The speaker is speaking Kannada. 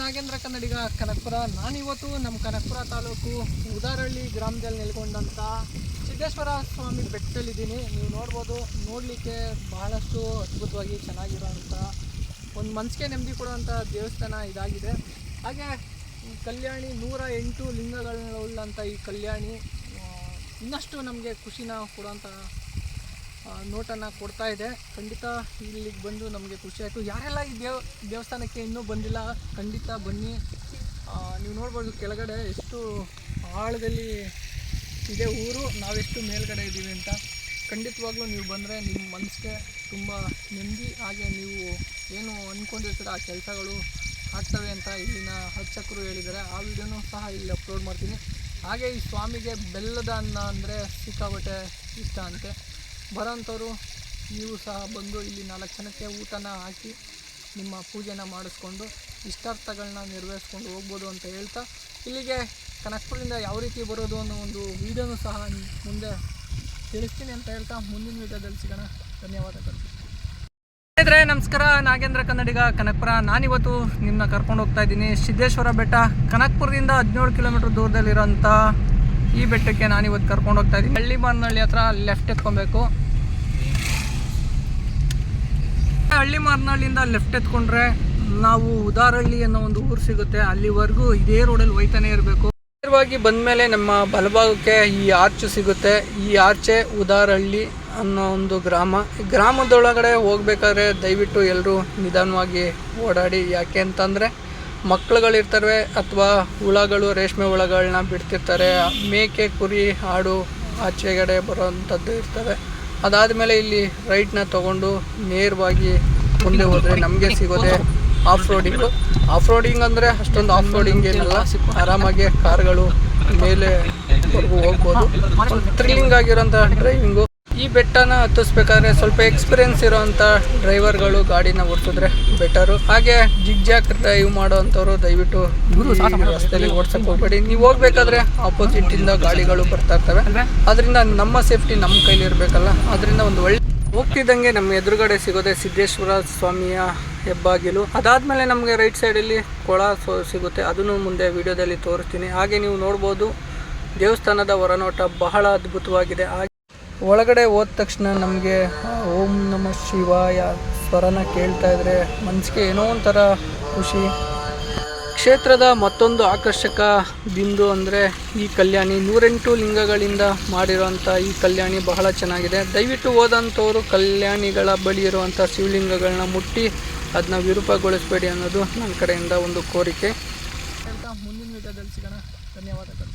ನಾಗೇಂದ್ರ ಕನ್ನಡಿಗ ಕನಕಪುರ. ನಾನಿವತ್ತು ನಮ್ಮ ಕನಕಪುರ ತಾಲೂಕು ಉದಾರಳ್ಳಿ ಗ್ರಾಮದಲ್ಲಿ ನೆಲೆಗೊಂಡಂಥ ಸಿದ್ದೇಶ್ವರ ಸ್ವಾಮಿ ಬೆಟ್ಟದಲ್ಲಿದ್ದೀನಿ ನೀವು ನೋಡ್ಬೋದು, ನೋಡಲಿಕ್ಕೆ ಬಹಳಷ್ಟು ಅದ್ಭುತವಾಗಿ ಚೆನ್ನಾಗಿರೋಂಥ ಒಂದು ಮನಸ್ಸಿಗೆ ನೆಮ್ಮದಿ ಕೊಡುವಂಥ ದೇವಸ್ಥಾನ ಇದಾಗಿದೆ. ಹಾಗೆ ಈ ಕಲ್ಯಾಣಿ ನೂರ ಎಂಟು ಲಿಂಗಗಳನ್ನ ಉಳ್ಳಂಥ ಈ ಕಲ್ಯಾಣಿ ಇನ್ನಷ್ಟು ನಮಗೆ ಖುಷಿನ ಕೊಡುವಂಥ ಆ, ನೋಟನ ಕೊಡ್ತಾ ಇದೆ. ಖಂಡಿತ ಇಲ್ಲಿಗೆ ಬಂದು ನಮಗೆ ಖುಷಿ ಆಯಿತು. ಯಾರೆಲ್ಲ ಈ ದೇವ ದೇವಸ್ಥಾನಕ್ಕೆ ಇನ್ನೂ ಬಂದಿಲ್ಲ ಖಂಡಿತ ಬನ್ನಿ. ನೀವು ನೋಡ್ಬೋದು ಕೆಳಗಡೆ ಎಷ್ಟು ಆಳದಲ್ಲಿ ಇದೆ ಊರು. ನಾವೆಷ್ಟು ಮೇಲ್ಗಡೆ ಇದ್ದೀವಿ ಅಂತ. ಖಂಡಿತವಾಗ್ಲೂ ನೀವು ಬಂದರೆ ನಿಮ್ಮ ಮನಸ್ಸಿಗೆ ತುಂಬ ನೆಮ್ಮದಿ. ಹಾಗೆ ನೀವು ಏನು ಅಂದ್ಕೊಂಡಿರ್ತೀರ ಆ ಕೆಲಸಗಳು ಆಗ್ತವೆ ಅಂತ ಇಲ್ಲಿನ ಅರ್ಚಕರು ಹೇಳಿದ್ದಾರೆ. ಆ ವಿಡಿಯೋನೂ ಸಹ ಇಲ್ಲಿ ಅಪ್ಲೋಡ್ ಮಾಡ್ತೀನಿ. ಹಾಗೆ ಈ ಸ್ವಾಮಿಗೆ ಬೆಲ್ಲದ ಅನ್ನ ಅಂದರೆ ಸಿಕ್ಕಾಬಟ್ಟೆ ಇಷ್ಟ ಅಂತೆ. ಬರೋಂಥವ್ರು ನೀವು ಸಹ ಬಂದು ಇಲ್ಲಿ ನಾಲ್ಕು ಜನಕ್ಕೆ ಊಟನ ಹಾಕಿ ನಿಮ್ಮ ಪೂಜೆನ ಮಾಡಿಸ್ಕೊಂಡು ಇಷ್ಟಾರ್ಥಗಳನ್ನ ನೆರವೇರಿಸ್ಕೊಂಡು ಹೋಗ್ಬೋದು ಅಂತ ಹೇಳ್ತಾ ಇಲ್ಲಿಗೆ ಕನಕಪುರದಿಂದ ಯಾವ ರೀತಿ ಬರೋದು ಅನ್ನೋ ಒಂದು ವೀಡಿಯೋನೂ ಸಹ ಮುಂದೆ ತಿಳಿಸ್ತೀನಿ ಅಂತ ಹೇಳ್ತಾ ಮುಂದಿನ ವೀಡಿಯೋದಲ್ಲಿ ಸಿಗೋಣ. ಧನ್ಯವಾದಗಳು. ಸ್ನೇಹಿತರೆ, ನಮಸ್ಕಾರ. ನಾಗೇಂದ್ರ ಕನ್ನಡಿಗ ಕನಕಪುರ. ನಾನಿವತ್ತು ನಿಮ್ಮನ್ನ ಕರ್ಕೊಂಡು ಹೋಗ್ತಾ ಇದ್ದೀನಿ. ಸಿದ್ದೇಶ್ವರ ಬೆಟ್ಟ ಕನಕಪುರದಿಂದ ಹದಿನೇಳು ಕಿಲೋಮೀಟರ್ ದೂರದಲ್ಲಿರೋಂಥ ಈ ಬೆಟ್ಟಕ್ಕೆ ನಾನಿವತ್ತು ಕರ್ಕೊಂಡು ಹೋಗ್ತಾ ಇದ್ದೀನಿ. ಹಳ್ಳಿ ಮಾರ್ನಹಳ್ಳಿ ಹತ್ರ ಲೆಫ್ಟ್ ಎತ್ಕೊಬೇಕು. ಹಳ್ಳಿ ಮಾರ್ನಹಳ್ಳಿಯಿಂದ ಲೆಫ್ಟ್ ಎತ್ಕೊಂಡ್ರೆ ನಾವು ಉದಾರಹಳ್ಳಿ ಅನ್ನೋ ಒಂದು ಊರು ಸಿಗುತ್ತೆ. ಅಲ್ಲಿವರೆಗೂ ಇದೇ ರೋಡಲ್ಲಿ ಹೋಯ್ತಾನೆ ಇರಬೇಕು. ನೇರವಾಗಿ ಬಂದಮೇಲೆ ನಮ್ಮ ಬಲಭಾಗಕ್ಕೆ ಈ ಆರ್ಚು ಸಿಗುತ್ತೆ. ಈ ಆರ್ಚೆ ಉದಾರಹಳ್ಳಿ ಅನ್ನೋ ಒಂದು ಗ್ರಾಮ. ಗ್ರಾಮದೊಳಗಡೆ ಹೋಗ್ಬೇಕಾದ್ರೆ ದಯವಿಟ್ಟು ಎಲ್ಲರೂ ನಿಧಾನವಾಗಿ ಓಡಾಡಿ. ಯಾಕೆ ಅಂತಂದರೆ ಮಕ್ಕಳುಗಳಿರ್ತವೆ ಅಥವಾ ಹುಳಗಳು, ರೇಷ್ಮೆ ಹುಳಗಳನ್ನ ಬಿಡ್ತಿರ್ತಾರೆ. ಮೇಕೆ, ಕುರಿ, ಆಡು, ಆಚೆಗಡೆ ಬರೋವಂಥದ್ದು ಇರ್ತವೆ. ಅದಾದಮೇಲೆ ಇಲ್ಲಿ ರೈಟ್ನ ತಗೊಂಡು ನೇರವಾಗಿ ಮುಂದೆ ಹೋದರೆ ನಮಗೆ ಸಿಗೋದೆ ಆಫ್ ರೋಡಿಂಗು ಆಫ್ ರೋಡಿಂಗ್ ಅಂದರೆ ಅಷ್ಟೊಂದು ಆಫ್ ರೋಡಿಂಗ್ ಏನಿಲ್ಲ. ಆರಾಮಾಗಿ ಕಾರ್ಗಳು ಮೇಲೆ ಹೋಗ್ಬೋದು. ಥ್ರಿಲ್ಲಿಂಗ್ ಆಗಿರೋಂಥ ಡ್ರೈವಿಂಗು ಈ ಬೆಟ್ಟನ ಹತ್ತಿಸ್ಬೇಕಾದ್ರೆ ಸ್ವಲ್ಪ ಎಕ್ಸ್ಪೀರಿಯನ್ಸ್ ಇರೋವಂಥ ಡ್ರೈವರ್ಗಳು ಗಾಡಿನ ಓಡಿಸಿದ್ರೆ ಬೆಟರು ಹಾಗೆ ಜಿಗ್ಜಾಕ್ ಡ್ರೈವ್ ಮಾಡೋವಂಥವ್ರು ದಯವಿಟ್ಟು ರಸ್ತೆಯಲ್ಲಿ ಓಡ್ಸಕ್ಕೆ ಹೋಗ್ಬೇಡಿ. ನೀವು ಹೋಗ್ಬೇಕಾದ್ರೆ ಆಪೋಸಿಟ್ ಇಂದ ಗಾಡಿಗಳು ಬರ್ತಾ ಇರ್ತವೆ. ಅದರಿಂದ ನಮ್ಮ ಸೇಫ್ಟಿ ನಮ್ಮ ಕೈಲಿ ಇರಬೇಕಲ್ಲ. ಅದರಿಂದ ಒಂದು ಒಳ್ಳೆ ಹೋಗ್ತಿದ್ದಂಗೆ ನಮ್ಮ ಎದುರುಗಡೆ ಸಿಗೋದೆ ಸಿದ್ದೇಶ್ವರ ಸ್ವಾಮಿಯ ಹೆಬ್ಬಾಗಿಲು. ಅದಾದಮೇಲೆ ನಮಗೆ ರೈಟ್ ಸೈಡಲ್ಲಿ ಕೊಳ ಸಿಗುತ್ತೆ. ಅದನ್ನು ಮುಂದೆ ವಿಡಿಯೋದಲ್ಲಿ ತೋರಿಸ್ತೀನಿ. ಹಾಗೆ ನೀವು ನೋಡ್ಬೋದು ದೇವಸ್ಥಾನದ ಹೊರನೋಟ ಬಹಳ ಅದ್ಭುತವಾಗಿದೆ. ಹಾಗೆ ಒಳಗಡೆ ಹೋದ ತಕ್ಷಣ ನಮಗೆ ಓಂ ನಮ ಶಿವಾಯ ಸ್ವರನ ಕೇಳ್ತಾ ಇದ್ರೆ ಮನಸ್ಸಿಗೆ ಏನೋ ಒಂಥರ ಖುಷಿ. ಕ್ಷೇತ್ರದ ಮತ್ತೊಂದು ಆಕರ್ಷಕ ಬಿಂದು ಅಂದರೆ ಈ ಕಲ್ಯಾಣಿ. ನೂರೆಂಟು ಲಿಂಗಗಳಿಂದ ಮಾಡಿರುವಂಥ ಈ ಕಲ್ಯಾಣಿ ಬಹಳ ಚೆನ್ನಾಗಿದೆ. ದಯವಿಟ್ಟು ಹೋದಂಥವರು ಕಲ್ಯಾಣಿಗಳ ಬಳಿ ಇರುವಂಥ ಶಿವಲಿಂಗಗಳನ್ನ ಮುಟ್ಟಿ ಅದನ್ನ ವಿರೂಪಗೊಳಿಸಬೇಡಿ ಅನ್ನೋದು ನನ್ನ ಕಡೆಯಿಂದ ಒಂದು ಕೋರಿಕೆ. ಮುಂದಿನ ವಿಡಿಯೋದಲ್ಲಿ ಸಿಗೋಣ. ಧನ್ಯವಾದಗಳು.